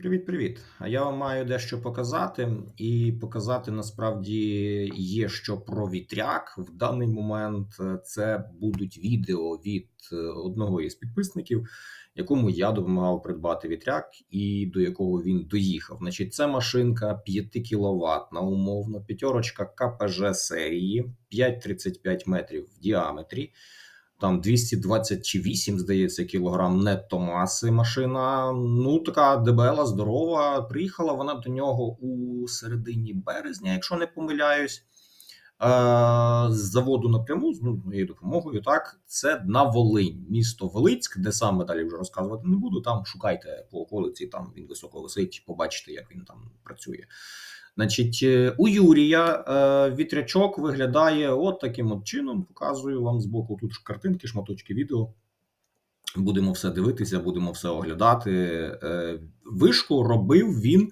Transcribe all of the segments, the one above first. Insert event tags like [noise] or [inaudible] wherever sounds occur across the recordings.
Привіт-привіт. А я вам маю дещо показати, і показати насправді є що про вітряк. В даний момент е, це будуть відео від е, одного із підписників, якому я допомагав придбати вітряк, і до якого він доїхав. Значить, це машинка 5 кВт, умовно, п'ятерочка КПЖ серії 5,35 метрів в діаметрі там 220 чи 8, здається, кілограм нетто маси машина. Ну така дебела, здорова. Приїхала вона до нього у середині березня, якщо не помиляюсь. З заводу напряму з ну, моєю допомогою, так це на Волинь, місто Велицьк, де саме далі вже розказувати не буду. Там шукайте по околиці, там він високо висить, побачите, як він там працює. Значить, е, у Юрія е, вітрячок виглядає от таким от чином. Показую вам збоку тут ж картинки, шматочки відео. Будемо все дивитися, будемо все оглядати. Е, вишку робив він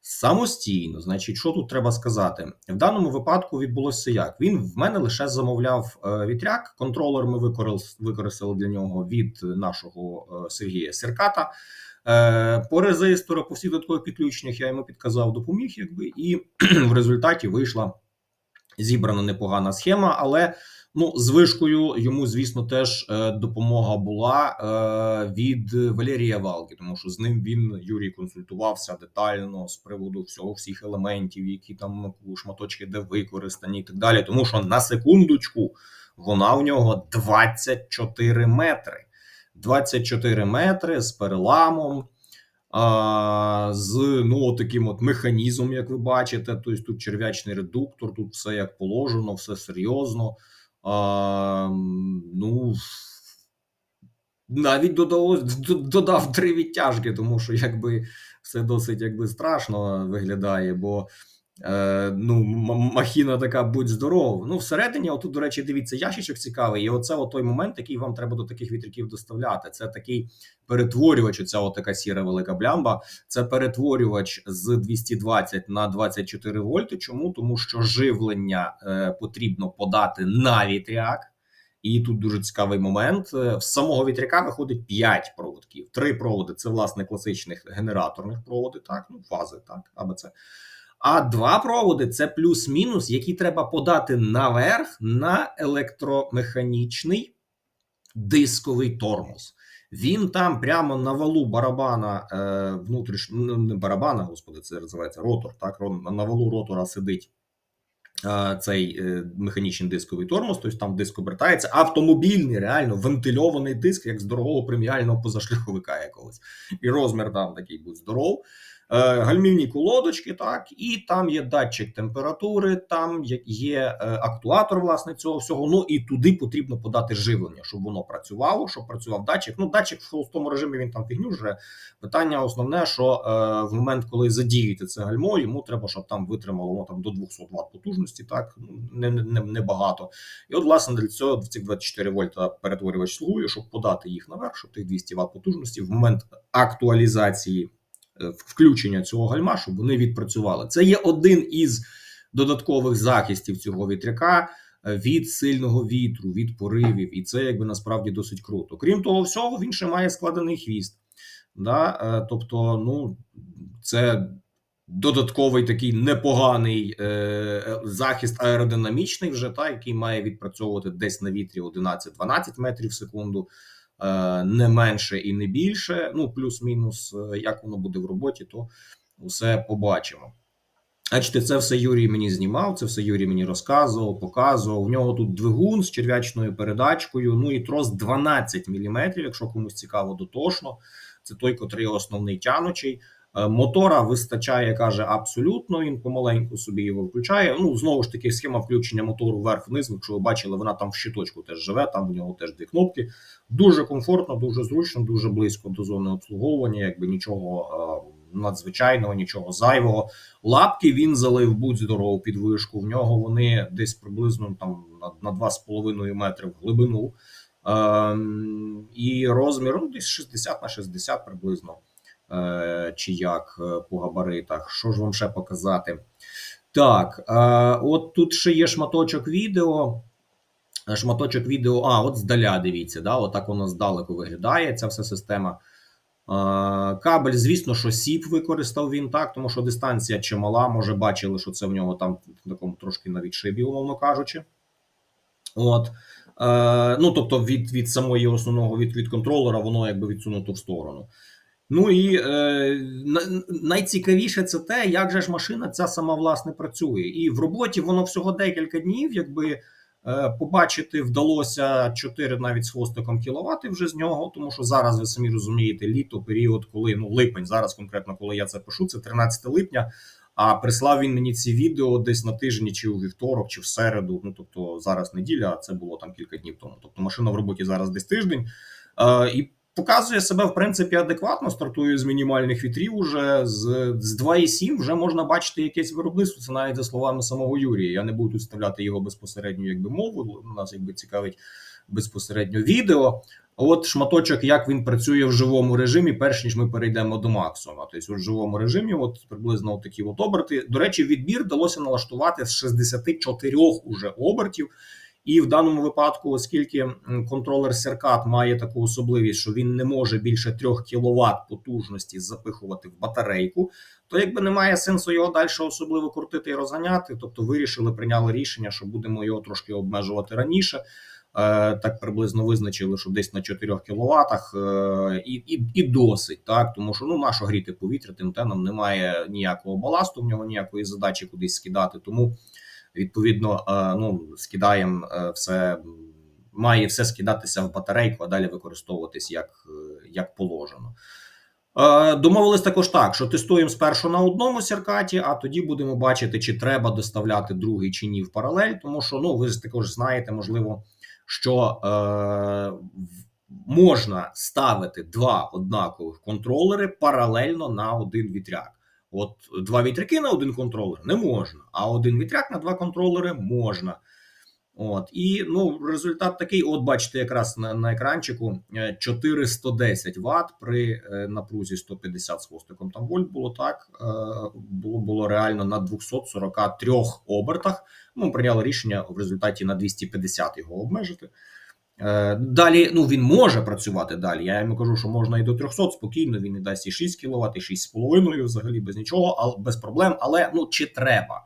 самостійно. Значить, що тут треба сказати? В даному випадку відбулося як? Він в мене лише замовляв вітряк. Контролер ми використали для нього від нашого Сергія Серката. Е, по резистору, по всіх додаткових підключеннях я йому підказав, допоміг, якби, і [clears throat] в результаті вийшла зібрана непогана схема, але ну, з вишкою йому, звісно, теж е, допомога була е, від Валерія Валки, тому що з ним він Юрій консультувався детально з приводу всього всіх елементів, які там шматочки де використані, і так далі. Тому що на секундочку вона в нього 24 метри. 24 метри з переламом, з ну, таким от механізмом, як ви бачите. Тобто тут черв'ячний редуктор, тут все як положено, все серйозно. А, Ну, навіть додав, [laughs] додав три відтяжки, тому що якби все досить якби страшно виглядає. бо Е, ну, махіна така будь здоров. Ну, всередині, отут, до речі, дивіться, ящичок цікавий. І оце той момент, який вам треба до таких вітряків доставляти. Це такий перетворювач. Оця така сіра велика блямба. Це перетворювач з 220 на 24 вольти. Чому? Тому що живлення е, потрібно подати на вітряк. І тут дуже цікавий момент. Е, в самого вітряка виходить 5 проводків. Три проводи це власне класичних генераторних проводи, так, ну фази, так, або це. А два проводи це плюс-мінус, які треба подати наверх на електромеханічний дисковий тормоз. Він там прямо на валу барабана е, внутрішнього ну, не барабана, господи, це називається ротор. Так, на валу ротора сидить е, цей е, механічний дисковий тормоз, тобто там диск обертається. Автомобільний, реально вентильований диск, як з дорогого преміального позашляховика якогось. І розмір там такий будь здоров. Е, гальмівні колодочки, так, і там є датчик температури, там є е, актуатор власне цього всього. Ну і туди потрібно подати живлення, щоб воно працювало, щоб працював датчик. Ну, датчик в холостому режимі він там фігню жре. Питання основне, що е, в момент, коли задіюєте це гальмо, йому треба, щоб там витримало воно там до 200 Вт потужності, так ну, не, не, не багато. І от, власне, для цього в цих 24 вольта перетворювач слугує, щоб подати їх наверх, щоб тих 200 Вт потужності в момент актуалізації. Е, включення цього гальма, щоб вони відпрацювали. Це є один із додаткових захистів цього вітряка е, від сильного вітру, від поривів, і це якби насправді досить круто. Крім того, всього він ще має складений хвіст. Да? Е, тобто, ну це. Додатковий такий непоганий е, захист аеродинамічний, вже та який має відпрацьовувати десь на вітрі 11-12 метрів в секунду. Е, не менше і не більше. Ну, плюс-мінус, е, як воно буде в роботі, то все побачимо. Бачите, це все Юрій мені знімав, це все Юрій мені розказував, показував. У нього тут двигун з черв'ячною передачкою. Ну і трос 12 мм, якщо комусь цікаво, дотошно. Це той, котрий основний тянучий. Е, мотора вистачає, каже, абсолютно. Він помаленьку собі його включає. Ну знову ж таки, схема включення мотору вверх-вниз. Якщо ви бачили, вона там в щиточку теж живе. Там у нього теж дві кнопки. Дуже комфортно, дуже зручно, дуже близько до зони обслуговування. Якби нічого е, надзвичайного, нічого зайвого. Лапки він залив будь-здорову підвишку. В нього вони десь приблизно там на 2,5 метри в глибину. Е, і розмір ну, десь 60 на 60 приблизно. Е, чи як е, по габаритах. Що ж вам ще показати? Так, е, от тут ще є шматочок відео. Шматочок відео, а, от здаля, дивіться, да, отак воно здалеку виглядає. Ця вся система. Кабель, звісно, що сіп використав він так, тому що дистанція чимала. Може, бачили, що це в нього там в такому трошки навіть шибі, умовно кажучи. От. Ну, тобто, від від самої основного від від контролера воно якби відсунуто в сторону. Ну і е, найцікавіше це те, як же ж машина ця сама власне працює. І в роботі воно всього декілька днів, якби. Е, побачити вдалося 4 навіть з хвостиком кіловати вже з нього, тому що зараз ви самі розумієте, літо період, коли ну липень, зараз конкретно, коли я це пишу, це 13 липня. А прислав він мені ці відео десь на тижні, чи у вівторок, чи в середу. Ну тобто зараз неділя, а це було там кілька днів тому. Тобто машина в роботі зараз десь тиждень. Е, і показує себе в принципі адекватно. Стартує з мінімальних вітрів. Уже з з 2,7 вже можна бачити якесь виробництво. Це навіть за словами самого Юрія. Я не буду тут вставляти його безпосередньо, якби мову. Нас якби цікавить безпосередньо відео. От шматочок, як він працює в живому режимі, перш ніж ми перейдемо до максимуму. Тобто, в живому режимі, от приблизно такі от оберти. До речі, відбір вдалося налаштувати з 64 уже обертів. І в даному випадку, оскільки контролер Серкат має таку особливість, що він не може більше 3 кВт потужності запихувати в батарейку, то якби немає сенсу його далі особливо крутити і розганяти. Тобто вирішили, прийняли рішення, що будемо його трошки обмежувати раніше. Е, так приблизно визначили, що десь на 4 кВт е, і і, і досить, так тому що ну нащо гріти повітря, тим те нам немає ніякого баласту, в нього ніякої задачі кудись скидати. Тому Відповідно, е, ну скидаємо е, все, має все скидатися в батарейку, а далі використовуватись як, е, як положено. Домовились також так, що тестуємо спершу на одному сіркаті, а тоді будемо бачити, чи треба доставляти другий чи ні в паралель. Тому що ну ви також знаєте, можливо, що е, можна ставити два однакових контролери паралельно на один вітряк. От два вітряки на один контролер не можна, а один вітряк на два контролери можна. От, І ну, результат такий: от бачите, якраз на на екранчику 410 е, Вт при е, напрузі 150 з хвостиком. Там вольт було так, е, було було реально на 243 обертах. Ми прийняли рішення в результаті на 250 його обмежити. Е, далі ну він може працювати далі. Я йому кажу, що можна і до 300 спокійно. Він і дасть і 6 кВт, і 6,5 взагалі без нічого, але без проблем. Але ну чи треба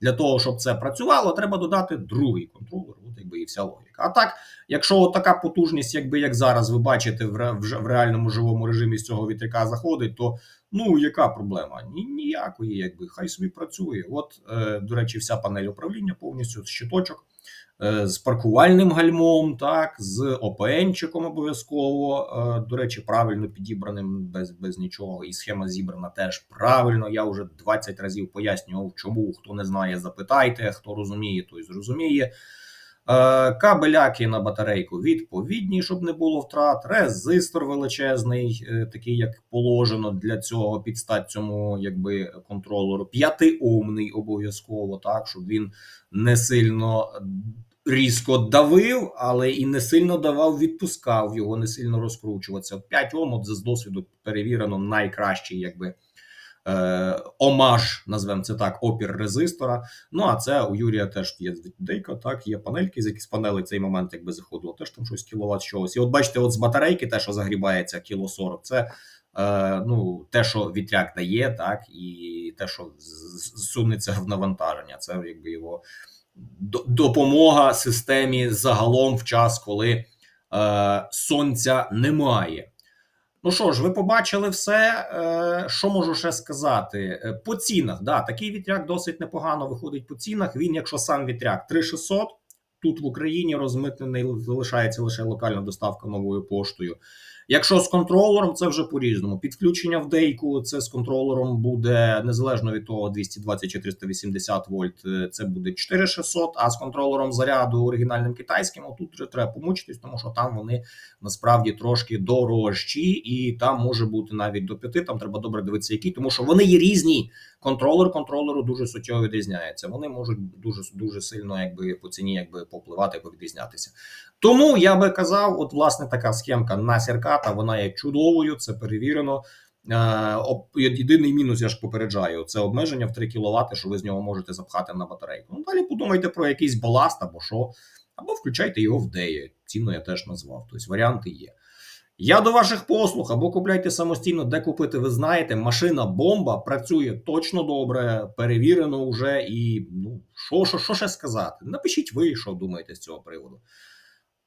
для того, щоб це працювало, треба додати другий контролер. От якби і вся логіка. А так, якщо така потужність, якби як зараз ви бачите, в, в реальному живому режимі з цього вітряка заходить, то ну яка проблема? Ні, ніякої, якби хай собі працює. От е, до речі, вся панель управління повністю з щиточок. Е, з паркувальним гальмом, так, з ОПНчиком обов'язково. Е, до речі, правильно підібраним без без нічого. І схема зібрана теж правильно. Я вже 20 разів пояснював, чому хто не знає, запитайте, хто розуміє, той зрозуміє. Е, кабеляки на батарейку відповідні, щоб не було втрат. Резистор величезний, такий як положено для цього підстать цьому якби контролеру. П'ятиомний обов'язково, так, щоб він не сильно різко давив, але і не сильно давав, відпускав його, не сильно розкручуватися. 5 Ом, з досвіду перевірено найкращий, якби. Е, омаж, назвемо це так, опір резистора. Ну а це у Юрія теж є дейка, так, є панельки, з якісь панели цей момент, якби заходило, теж там щось кіловат чогось. І от бачите, от з батарейки, те, що загрібається, кіло 40, це е, ну, те, що вітряк дає, так, і те, що сунеться в навантаження. Це якби його допомога системі загалом в час, коли е, сонця немає. Ну що ж, ви побачили все. Е, Що можу ще сказати? Е, по цінах, да, такий вітряк досить непогано виходить по цінах. Він, якщо сам вітряк 3600, тут в Україні розмитнений залишається лише локальна доставка новою поштою. Якщо з контролером, це вже по-різному. Підключення в дейку це з контролером буде незалежно від того, 220 чи 380 вольт. Е, це буде 4600, А з контролером заряду оригінальним китайським отут треба помучитись, тому що там вони насправді трошки дорожчі, і там може бути навіть до 5, Там треба добре дивитися, які, тому що вони є різні. Контролер контролеру дуже суттєво відрізняється. Вони можуть дуже дуже сильно, якби по ціні, якби попливати, або відрізнятися. Тому я би казав, от власне така схемка на сірката, вона є чудовою, це перевірено. Е, єдиний мінус, я ж попереджаю, це обмеження в 3 кВт, що ви з нього можете запхати на батарейку. Ну далі подумайте про якийсь баласт або що, або включайте його в деї. Ціну я теж назвав. Тобто варіанти є. Я до ваших послуг або купляйте самостійно, де купити, ви знаєте. Машина бомба працює точно добре, перевірено вже. І ну що, що, що ще сказати? Напишіть ви, що думаєте з цього приводу.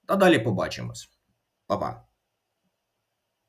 Та далі побачимось. Па-па.